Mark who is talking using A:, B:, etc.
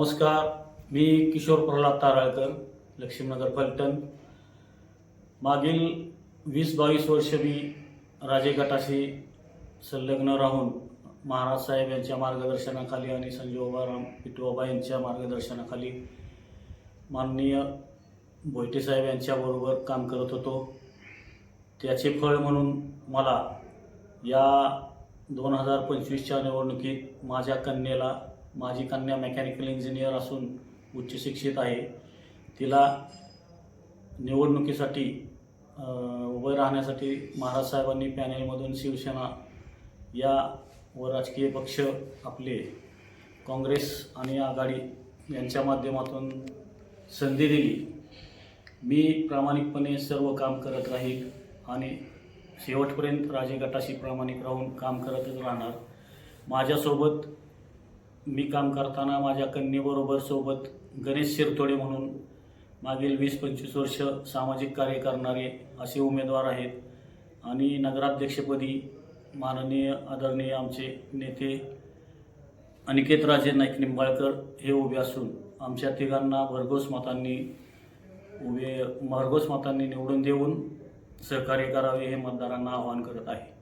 A: नमस्कार मी किशोर प्रल्हाद ताराळकर लक्ष्मीनगर फलटण. मागील वीस बावीस वर्ष मी राजे गटाशी संलग्न राहून महाराज साहेब यांच्या मार्गदर्शनाखाली आणि संजय राम पिटूबाबा यांच्या मार्गदर्शनाखाली माननीय भोयटे साहेब यांच्याबरोबर काम करत होतो. त्याचे फळ म्हणून मला या दोन हजार पंचवीसच्या निवडणुकीत माझ्या कन्येला माझी कन्या मेकॅनिकल इंजिनियर असून उच्च शिक्षित आहे. तिला निवडणुकीसाठी उभं राहण्यासाठी महाराज साहेबांनी पॅनेलमधून शिवसेना या व राजकीय पक्ष आपले काँग्रेस आणि आघाडी यांच्या माध्यमातून संधी दिली. मी प्रामाणिकपणे सर्व काम करत राहील आणि शेवटपर्यंत राजे गटाशी प्रामाणिक राहून काम करतच राहणार. माझ्यासोबत मी काम करताना माझ्या कन्येबरोबर सोबत गणेश शिरतोडे म्हणून मागील वीस पंचवीस वर्ष सामाजिक कार्य करणारे असे उमेदवार आहेत. आणि नगराध्यक्षपदी माननीय आदरणीय आमचे नेते अनिकेत राजे नाईक निंबाळकर हे उभे असून आमच्या तिघांना भरघोस मतांनी उभे भरघोस मतांनी निवडून देऊन सहकार्य करावे हे मतदारांना आवाहन करत आहे.